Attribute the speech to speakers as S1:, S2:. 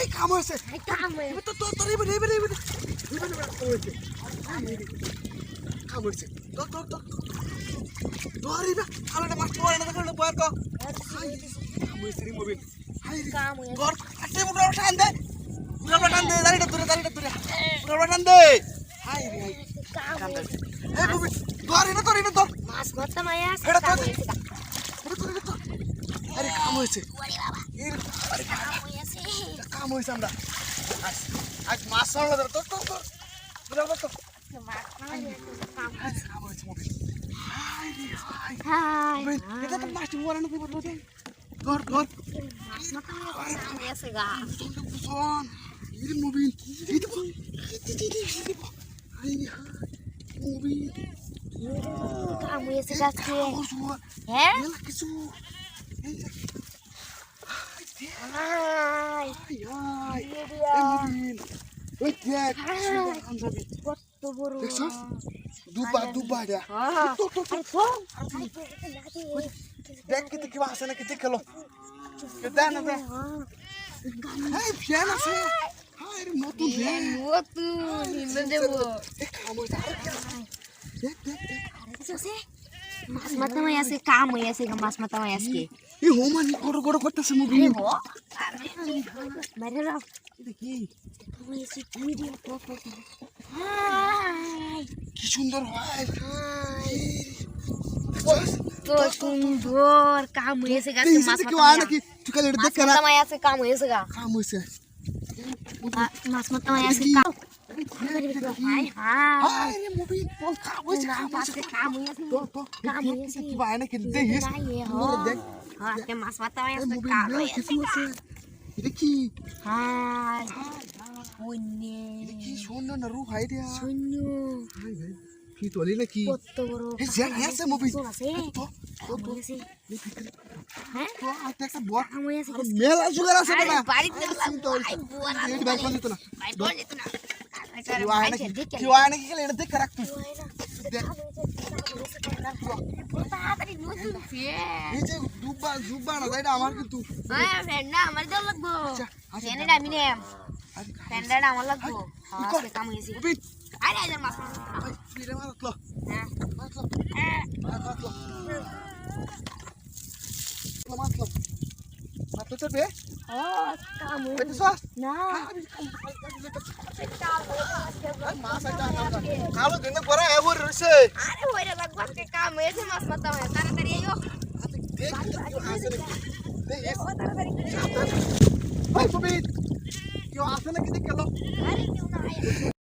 S1: এই কাম হয়েছে
S2: হয়ে
S1: তো তো তোর এবার এবার এবার এবার এবার কাম হয়েছে কাম হয়েছে তো তো তো। তোর এবার মাস্টার বানানো দেখো না বয়ার তো কাম হয়েছে রে মোবিল হাই রে।
S2: কাম হয়ে
S1: গর আটে মুড়া টান দে। মুড়া টান দে দাঁড়িয়ে দূরে দাঁড়িয়ে দূরে। মুড়া টান দে। হাই রে
S2: কাম হয়েছে
S1: এই মোবিল তোর এটা তোর এটা তোর
S2: মাছ মারতে মায়া
S1: এটা তোর এটা তোর আরে কাম হয়েছে
S2: ওরে বাবা
S1: এর আরে
S2: কাম হয়েছে
S1: হয়েছে আমরা। আজ মাছ সামলা ধর তোর তোর তোর বুঝা তো
S2: মাছ মারতে কাম
S1: আজ কাম হয়েছে মোবিল হাই রে হাই
S2: হাই
S1: মোবিল এটা তো মাছ বানানো দিব তো। ধর ধর।
S2: মাছ মারতে মায়া কাম হয়েছে গা
S1: তোমরা বুঝন এর মোবিল এই দেবো এই দে দে এই দেবো হাই রে হাই মোবিল
S2: কাম হয়েছে গাছকে
S1: ওর জোর
S2: হ্যাঁ
S1: কিছু দেখ
S2: কিতে
S1: কিবা আছে না কিতে খেলো। দে না দে। এই ফ্যান আছে। হাই রে নতুন ফ্যান
S2: নতুন। হিন্দু দেব।
S1: দেখ দেখ দেখ
S2: মাছ মাথা মাই কাম হয়ে আছে মাছ মাথা মাই আজকে।
S1: করতেছে মুভি
S2: আরে
S1: দেখি
S2: ভিডিও হাই
S1: কি সুন্দর হয়
S2: তো সুন্দর কাম হয়েছে গাছে মাছ
S1: নাকি তুই খালি এটা দেখ না
S2: আছে কাম হয়েছে গা
S1: কাম হয়েছে
S2: মাছ মাথা মাই আছে কাম হাই হাই
S1: হাই রে মুভি কাম হয়েছে কাম
S2: কাম হয়েছে
S1: তো তো
S2: কাম
S1: দেখ
S2: হয়েছে
S1: কি আয় নাকি দেখিস
S2: নাই এ হো
S1: ওরে দেখ
S2: মাছ মাথা মাই
S1: এই
S2: কাম।
S1: কি ভাই নাকি
S2: হ্যাঁ
S1: মেলা জুগার আছে না
S2: বাড়িতে
S1: চিন্তা হইছে।
S2: আই বুয়া না
S1: এই বাইক বন্ধ না
S2: ভাই বল যেত না
S1: কেউ আয় নাকি কেউ আয় নাকি খালি এটা দেখে রাখ তুই দেখ
S2: তাড়াতাড়ি নতুন ফ্যান
S1: এই যে দুব্বা দুব্বা না এটা আমার কিন্তু
S2: আমার লাগবো আমি নেম
S1: আরে
S2: আমার লাগবো কাম হয়েছে আরে আরে মাছ মাছ হ্যাঁ না
S1: মাছ একটা কালো দিন পরে এবার রইছে
S2: আরে ওইটা লাগবো আজকে কাম হয়েছে মাছ মাথা হয় তাড়াতাড়ি
S1: এস
S2: তাড়াতাড়ি
S1: ভাই মুভি কেউ আছে নাকি দেখ